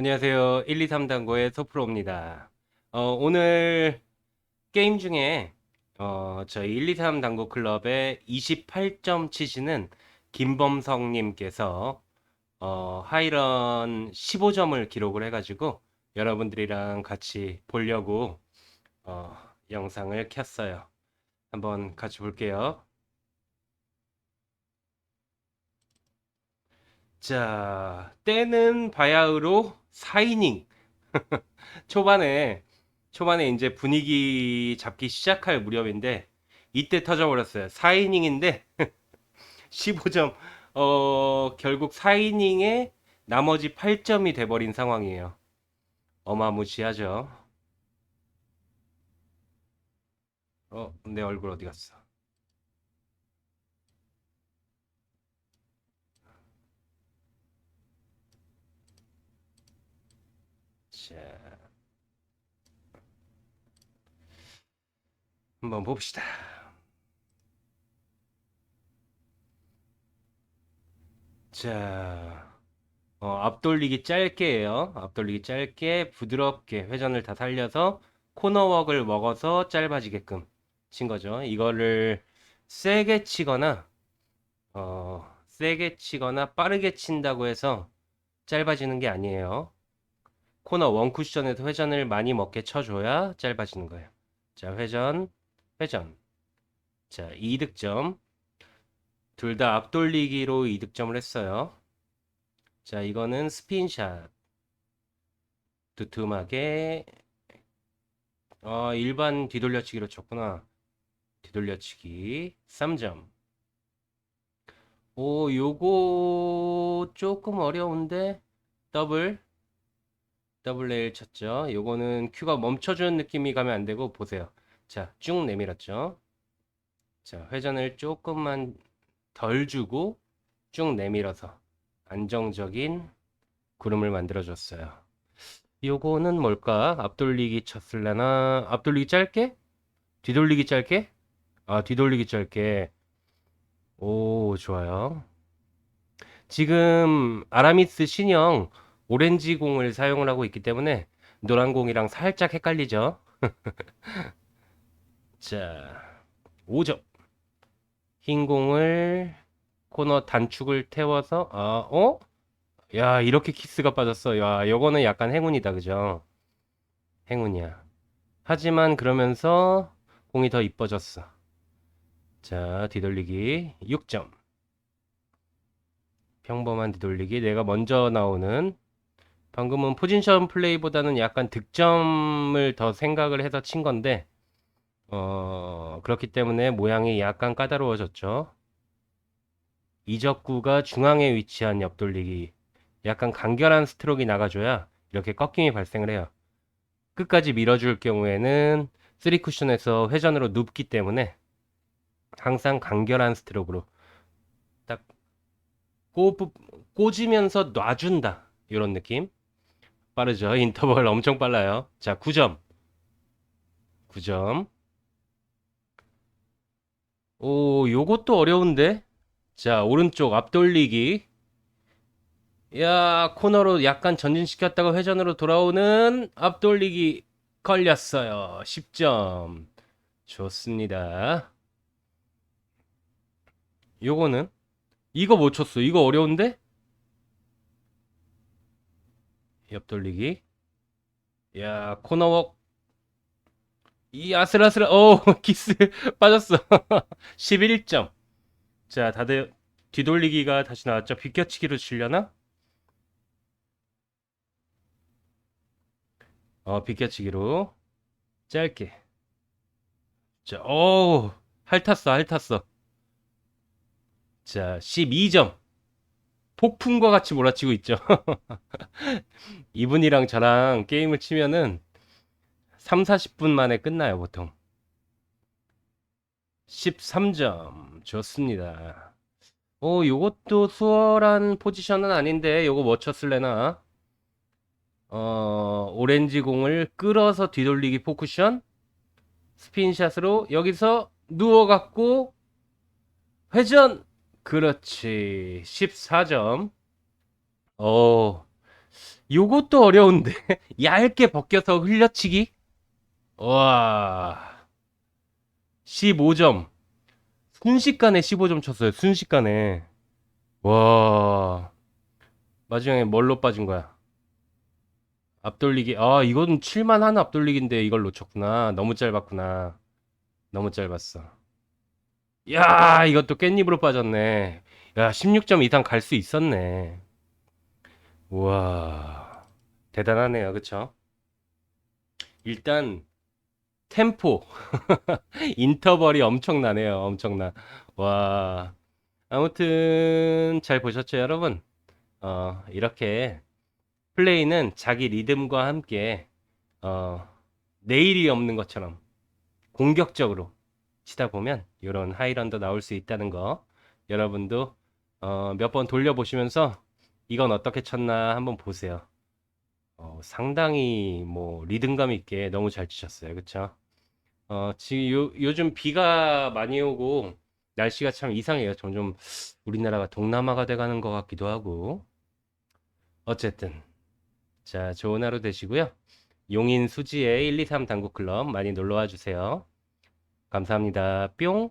안녕하세요. 1, 2, 3단고의 소프로입니다. 어, 오늘 게임 중에 어, 저희 1, 2, 3단고 클럽에 28점 치시는 김범성님께서 어, 하이런 15점을 기록을 해가지고 여러분들이랑 같이 보려고 어, 영상을 켰어요. 한번 같이 볼게요. 자, 때는 바야흐로 4이닝. 초반에, 초반에 이제 분위기 잡기 시작할 무렵인데, 이때 터져버렸어요. 4이닝인데, 15점, 어, 결국 4이닝에 나머지 8점이 돼버린 상황이에요. 어마무시하죠. 어, 내 얼굴 어디 갔어? 자, 한번 봅시다. 자, 어, 앞돌리기 짧게예요. 앞돌리기 짧게 부드럽게 회전을 다 살려서 코너웍을 먹어서 짧아지게끔 친 거죠. 이거를 세게 치거나 어, 세게 치거나 빠르게 친다고 해서 짧아지는 게 아니에요. 코너 원 쿠션에서 회전을 많이 먹게 쳐줘야 짧아지는 거예요. 자, 회전, 회전. 자, 2득점. 둘 다 앞돌리기로 2득점을 했어요. 자, 이거는 스핀샷. 두툼하게. 어, 일반 뒤돌려치기로 쳤구나. 뒤돌려치기. 3점. 오, 요거 조금 어려운데? 더블. 레일 쳤죠. 요거는 큐가 멈춰주는 느낌이 가면 안 되고 보세요. 자, 쭉 내밀었죠. 자, 회전을 조금만 덜 주고 쭉 내밀어서 안정적인 구름을 만들어 줬어요. 요거는 뭘까? 앞돌리기 쳤을래나? 앞돌리기 짧게? 뒤돌리기 짧게? 아, 뒤돌리기 짧게. 오, 좋아요. 지금 아라미스 신형 오렌지 공을 사용을 하고 있기 때문에 노란 공이랑 살짝 헷갈리죠. 자, 5점. 흰 공을 코너 단축을 태워서 아, 어? 야, 이렇게 키스가 빠졌어. 야, 요거는 약간 행운이다. 그죠? 행운이야. 하지만 그러면서 공이 더 이뻐졌어. 자, 뒤돌리기 6점. 평범한 뒤돌리기. 내가 먼저 나오는 방금은 포지션 플레이보다는 약간 득점을 더 생각을 해서 친 건데, 어, 그렇기 때문에 모양이 약간 까다로워졌죠. 이적구가 중앙에 위치한 옆돌리기. 약간 간결한 스트로크가 나가줘야 이렇게 꺾임이 발생을 해요. 끝까지 밀어줄 경우에는 3쿠션에서 회전으로 눕기 때문에 항상 간결한 스트로크로 딱 꽂, 꽂으면서 놔준다. 이런 느낌. 빠르죠. 인터벌 엄청 빨라요. 자, 9점. 9점. 오, 요것도 어려운데? 자, 오른쪽 앞돌리기. 야, 코너로 약간 전진시켰다가 회전으로 돌아오는 앞돌리기 걸렸어요. 10점. 좋습니다. 요거는? 이거 못 쳤어. 이거 어려운데? 옆돌리기. 야, 코너웍. 이 아슬아슬, 어, 키스 빠졌어. 11점. 자, 다들 뒤돌리기가 다시 나왔죠. 비껴치기로 치려나? 어, 비껴치기로. 짧게. 자, 오, 핥았어, 핥았어. 자, 12점. 폭풍과 같이 몰아치고 있죠. 이분이랑 저랑 게임을 치면은 3, 40분 만에 끝나요, 보통. 13점. 좋습니다. 오, 요것도 수월한 포지션은 아닌데, 요거 뭐 쳤을래나? 어, 오렌지 공을 끌어서 뒤돌리기 포쿠션. 스핀샷으로 여기서 누워갖고 회전. 그렇지. 14점. 오, 요것도 어려운데. 얇게 벗겨서 흘려치기? 와. 15점. 순식간에 15점 쳤어요. 순식간에. 와. 마지막에 뭘로 빠진 거야? 앞돌리기. 아, 이건 7만 하나 앞돌리기인데 이걸 놓쳤구나. 너무 짧았구나. 너무 짧았어. 야, 이것도 깻잎으로 빠졌네. 야, 16점 이상 갈 수 있었네. 우와. 대단하네요. 그쵸? 일단 템포 인터벌이 엄청나네요. 엄청나. 와. 아무튼 잘 보셨죠, 여러분? 어, 이렇게 플레이는 자기 리듬과 함께 어, 내일이 없는 것처럼 공격적으로 치다 보면 이런 하이런도 나올 수 있다는 거 여러분도 어, 몇 번 돌려보시면서 이건 어떻게 쳤나 한번 보세요. 어, 상당히 뭐 리듬감 있게 너무 잘 치셨어요. 그쵸? 어, 지금 요, 요즘 비가 많이 오고 날씨가 참 이상해요. 점점 우리나라가 동남아가 돼가는 것 같기도 하고. 어쨌든 자, 좋은 하루 되시고요. 용인 수지의 123 당구 클럽 많이 놀러 와 주세요. 감사합니다. 뿅.